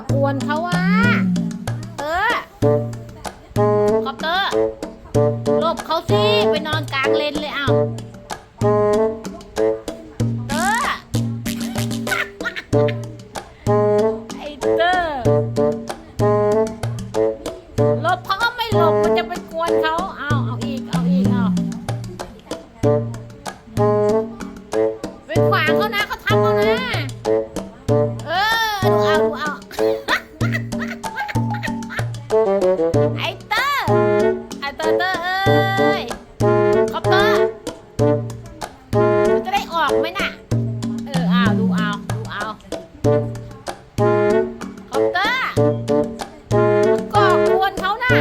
อกกวนเขาอะเออคอปเตอร์หลบเขาสิ ไปนอนกลางเลนเลยเอาเออไอเตอร์หลบเขาก็ไม่หลบมันจะไปกวนเขาเอาเอาอีก เอาอีก เอาไปขวางเขานะเขาทำเขานะ เออ ดูเอา ดูเอา ไอเตอร์ไอเตอร์เตอร์เอ้ยคอปเตอร์มันจะได้ออกไหมน่ะ เออเอาดูเอา ดูเอาคอปเตอร์ก่อกวนเขาน่ะ